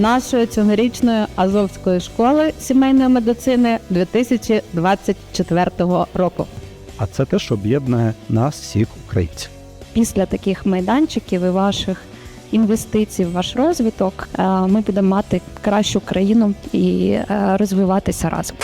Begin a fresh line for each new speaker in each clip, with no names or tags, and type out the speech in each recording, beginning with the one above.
нашої цьогорічної Азовської школи сімейної медицини 2024 року.
А це те, що об'єднує нас всіх українців.
Після таких майданчиків і ваших інвестицій в ваш розвиток е, ми будемо мати кращу країну і е, розвиватися разом.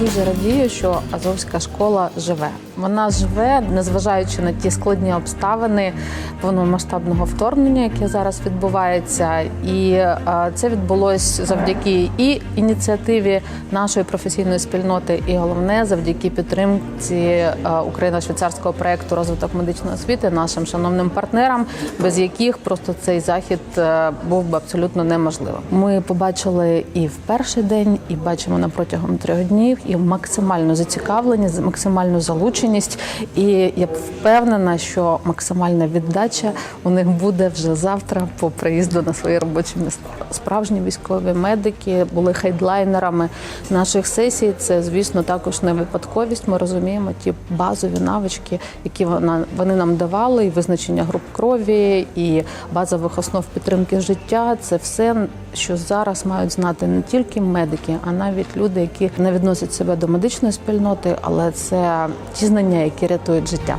Дуже радію, що Азовська школа живе. Вона живе, незважаючи на ті складні обставини повномасштабного вторгнення, яке зараз відбувається. І е, це відбулось завдяки і ініціативі нашої професійної спільноти, і головне завдяки підтримці е, україно-швейцарського проекту розвиток медичної освіти нашим шановним партнерам, без яких просто цей захід е, був би абсолютно неможливим. Ми побачили і в перший день, і бачимо на протягом трьох днів і максимальну зацікавленість, максимальну залученість. І я впевнена, що максимальна віддача у них буде вже завтра по приїзду на свої робочі місця. Справжні військові медики були хейдлайнерами наших сесій. Це, звісно, також не випадковість. Ми розуміємо ті базові навички, які вона вони нам давали, і визначення груп крові, і базових основ підтримки життя. Це все, що зараз мають знати не тільки медики, а навіть люди, які не відносять себе до медичної спільноти, але це ті знання, які рятують життя.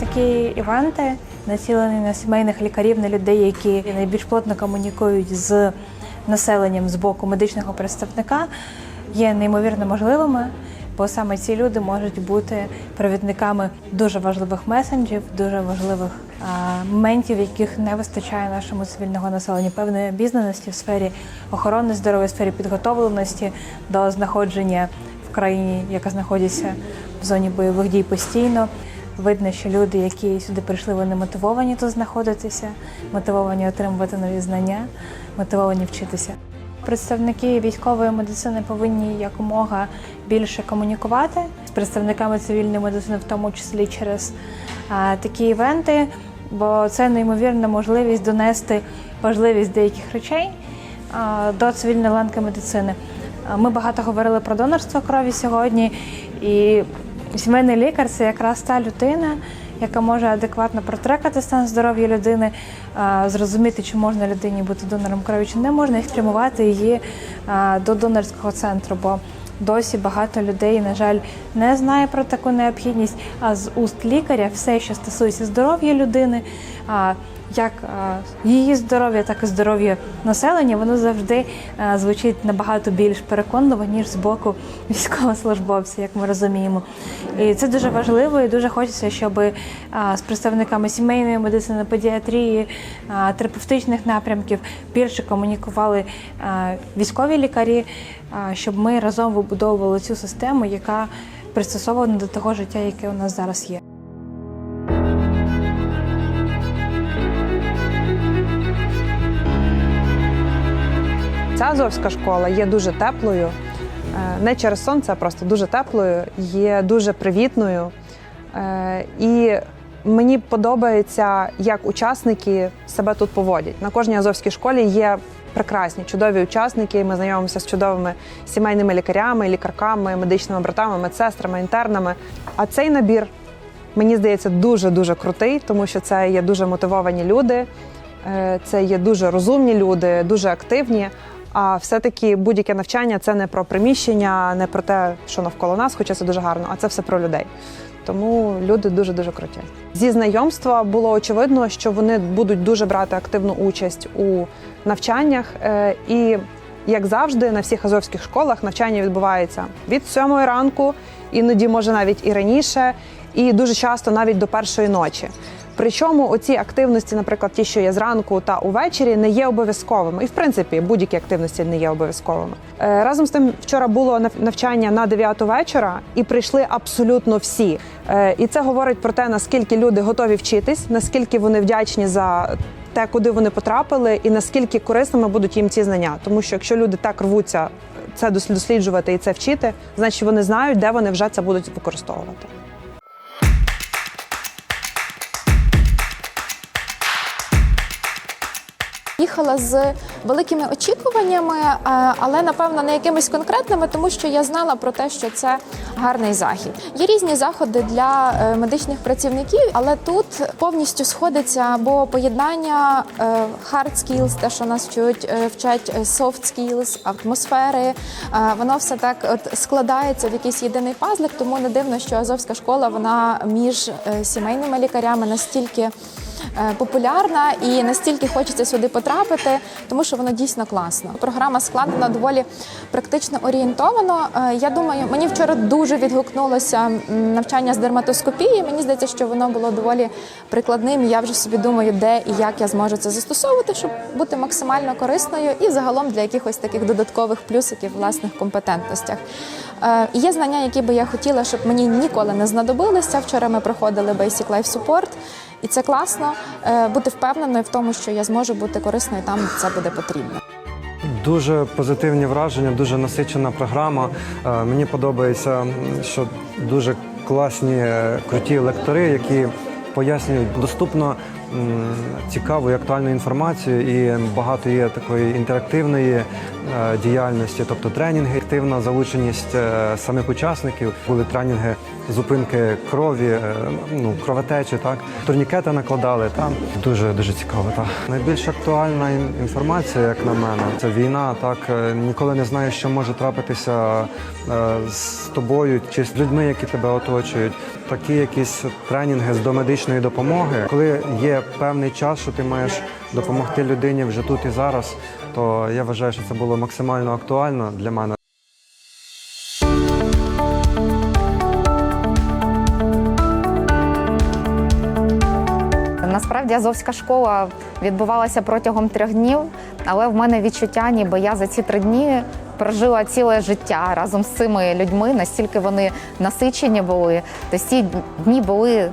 Такі івенти націлені на сімейних лікарів, на людей, які найбільш плотно комунікують з населенням з боку медичного представника, є неймовірно можливими, бо саме ці люди можуть бути провідниками дуже важливих месенджів, дуже важливих моментів, яких не вистачає нашому цивільного населенню, певної обізнаності в сфері охорони здоров'я, в сфері підготовленості до знаходження в країні, яка знаходиться в зоні бойових дій постійно. Видно, що люди, які сюди прийшли, вони мотивовані тут знаходитися, мотивовані отримувати нові знання, мотивовані вчитися. Представники військової медицини повинні якомога більше комунікувати з представниками цивільної медицини, в тому числі через а, такі івенти, бо це неймовірна можливість донести важливість деяких речей а, до цивільної ланки медицини. А, Ми багато говорили про донорство крові сьогодні, і Сімейний лікар це якраз та людина, яка може адекватно протрекати стан здоров'я людини, зрозуміти, чи можна людині бути донором крові, чи не можна, і спрямувати її до донорського центру. Бо досі багато людей, на жаль, не знає про таку необхідність. А з уст лікаря все, що стосується здоров'я людини, як її здоров'я, так і здоров'я населення, воно завжди звучить набагато більш переконливо, ніж з боку військовослужбовця, як ми розуміємо. І це дуже важливо, і дуже хочеться, щоб з представниками сімейної медицини, педіатрії, терапевтичних напрямків більше комунікували військові лікарі, щоб ми разом вибудовували цю систему, яка пристосована до того життя, яке у нас зараз є.
Азовська школа є дуже теплою, е, не через сонце, а просто дуже теплою, є дуже привітною. Е, І мені подобається, як учасники себе тут поводять. На кожній азовській школі є прекрасні, чудові учасники. Ми знайомимося з чудовими сімейними лікарями, лікарками, медичними братами, медсестрами, інтернами. А цей набір мені здається дуже дуже крутий, тому що це є дуже мотивовані люди. Е, Це є дуже розумні люди, дуже активні. А все-таки будь-яке навчання це не про приміщення, не про те, що навколо нас, хоча це дуже гарно, а це все про людей. Тому люди дуже дуже круті. Зі знайомства було очевидно, що вони будуть дуже брати активну участь у навчаннях. Е, І як завжди, на всіх азовських школах навчання відбувається від сьомої ранку, іноді може навіть і раніше, і дуже часто навіть до першої ночі. Причому оці активності, наприклад, ті, що є зранку та увечері, не є обов'язковими. І в принципі будь-які активності не є обов'язковими. Е, Разом з тим, вчора було навчання на 9 вечора, і прийшли абсолютно всі. Е, І це говорить про те, наскільки люди готові вчитись, наскільки вони вдячні за те, куди вони потрапили, і наскільки корисними будуть їм ці знання. Тому що якщо люди так рвуться це досліджувати і це вчити, значить вони знають, де вони вже це будуть використовувати.
Їхала з великими очікуваннями, е, але напевно не якимись конкретними, тому що я знала про те, що це гарний захід. Є різні заходи для е, медичних працівників, але тут повністю сходиться або поєднання е, hard skills, те, що нас вчать е, soft skills, атмосфери. Воно все так от складається в якийсь єдиний пазлик, тому не дивно, що Азовська школа вона між сімейними лікарями настільки популярна і настільки хочеться сюди потрапити, тому що воно дійсно класно. Програма складена доволі практично орієнтовано. Е, Я думаю, мені вчора дуже відгукнулося навчання з дерматоскопії. Мені здається, що воно було доволі прикладним. Я вже собі думаю, де і як я зможу це застосовувати, щоб бути максимально корисною і загалом для якихось таких додаткових плюсиків власних компетентностях. Е, Є знання, які би я хотіла, щоб мені ніколи не знадобилися. Вчора ми проходили Basic Life Support, і це класно е, бути впевненою в тому, що я зможу бути корисною там, де це буде потрібно.
Дуже позитивні враження, дуже насичена програма. Е, Мені подобається, що дуже класні, е, круті лектори, які пояснюють доступно м, цікаву і актуальну інформацію, і багато є такої інтерактивної е, діяльності, тобто тренінги, активна залученість е, самих учасників. Були тренінги зупинки крові, е, ну кровотечі, так турнікети накладали. Там дуже дуже цікаво. Так найбільш актуальна інформація, як на мене, це війна. Так е, ніколи не знаєш, що може трапитися е, з тобою чи з людьми, які тебе оточують. Такі якісь тренінги з домедичної допомоги, коли є певний час, що ти маєш допомогти людині вже тут і зараз, то я вважаю, що це було максимально актуально для мене.
Насправді Азовська школа відбувалася протягом трьох днів, але в мене відчуття, ніби я за ці три дні прожила ціле життя разом з цими людьми, настільки вони насичені були. Тобто ці дні були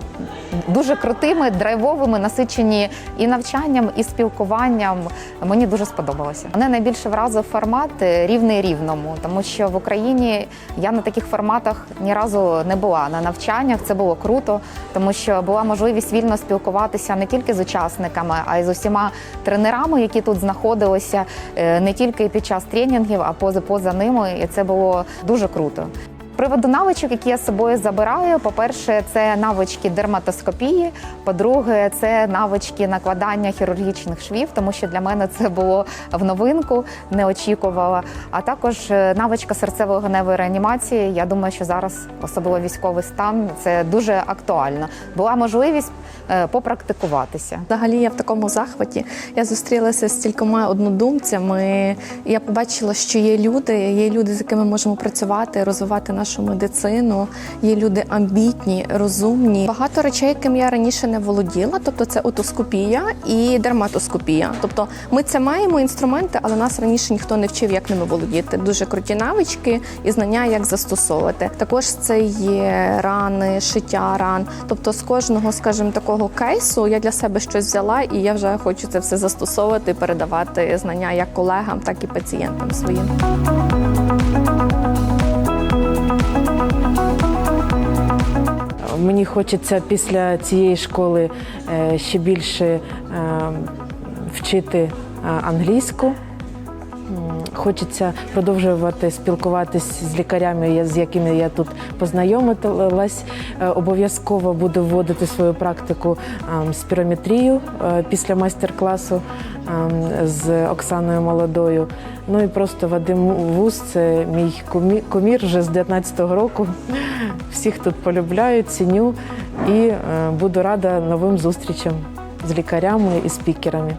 дуже крутими, драйвовими, насичені і навчанням, і спілкуванням. Мені дуже сподобалося. Мене найбільше вразив формат е, рівний рівному, тому що в Україні я на таких форматах ні разу не була на навчаннях. Це було круто, тому що була можливість вільно спілкуватися не тільки з учасниками, а й з усіма тренерами, які тут знаходилися, е, не тільки під час тренінгів, а поза поза ними. І це було дуже круто. Приводу навичок, які я з собою забираю, по-перше, це навички дерматоскопії. По-друге, це навички накладання хірургічних швів, тому що для мене це було в новинку, не очікувала. А також е, навичка серцево-легеневої реанімації. Я думаю, що зараз, особливо військовий стан, це дуже актуально. Була можливість попрактикуватися.
Взагалі я в такому захваті. Я зустрілася з кількома однодумцями. Я побачила, що є люди, є люди, з якими можемо працювати, розвивати нашу медицину. Є люди амбітні, розумні. Багато речей, яким я раніше не володіла. Тобто це отоскопія і дерматоскопія. Тобто ми це маємо інструменти, але нас раніше ніхто не вчив, як ними володіти. Дуже круті навички і знання, як застосовувати. Також це є рани, шиття ран. Тобто з кожного, скажімо, такого кейсу я для себе щось взяла, і я вже хочу це все застосовувати, передавати знання як колегам, так і пацієнтам своїм.
Мені хочеться після цієї школи е, ще більше е, вчити е, англійську. Хочеться продовжувати спілкуватись з лікарями, з якими я тут познайомилась. Е, Обов'язково буду вводити свою практику ем, спірометрію е, після майстер-класу ем, з Оксаною Молодою. Ну і просто Вадим Вуз це мій кумі- кумір вже з 19-го року. Всіх тут полюбляю, ціню і е, буду рада новим зустрічам з лікарями і спікерами.